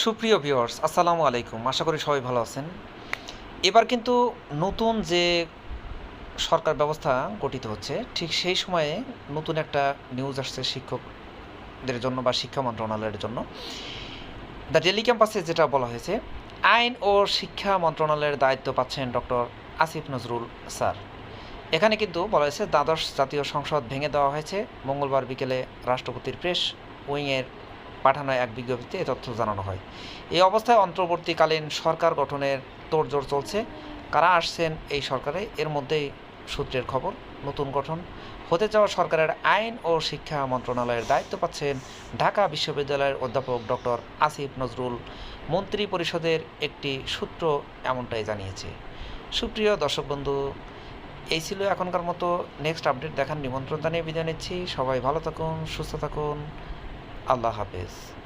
সুপ্রিয় ভিউয়ার্স আসসালামু আলাইকুম। আশা করি সবাই ভালো আছেন। এবার কিন্তু নতুন যে সরকার ব্যবস্থা গঠিত হচ্ছে, ঠিক সেই সময়ে নতুন একটা নিউজ আসছে শিক্ষকদের জন্য বা শিক্ষা মন্ত্রণালয়ের জন্য। দ্য ডেলি ক্যাম্পাসে যেটা বলা হয়েছে, আইন ও শিক্ষা মন্ত্রণালয়ের দায়িত্ব পাচ্ছেন ডক্টর আসিফ নজরুল স্যার। এখানে কিন্তু বলা হয়েছে, দ্বাদশ জাতীয় সংসদ ভেঙে দেওয়া হয়েছে। মঙ্গলবার বিকেলে রাষ্ট্রপতির প্রেস উইংয়ের পাঠানো এক বিজ্ঞপ্তিতে এ তথ্য জানানো হয়। এই অবস্থায় অন্তর্বর্তীকালীন সরকার গঠনের তোড়জোড় চলছে। কারা আসছেন এই সরকারে, এর মধ্যেই সূত্রের খবর, নতুন গঠন। হতে যাওয়া সরকারের আইন ও শিক্ষা মন্ত্রণালয়ের দায়িত্ব পাচ্ছেন ঢাকা বিশ্ববিদ্যালয়ের অধ্যাপক ডক্টর আসিফ নজরুল। মন্ত্রী পরিষদের একটি সূত্র এমনটাই জানিয়েছে। সুপ্রিয় দর্শক বন্ধু, এই ছিল এখনকার মতো। নেক্সট আপডেট দেখার নিমন্ত্রণ জানিয়ে বিদায় নিচ্ছি। সবাই ভালো থাকুন, সুস্থ থাকুন। Allah Hafiz.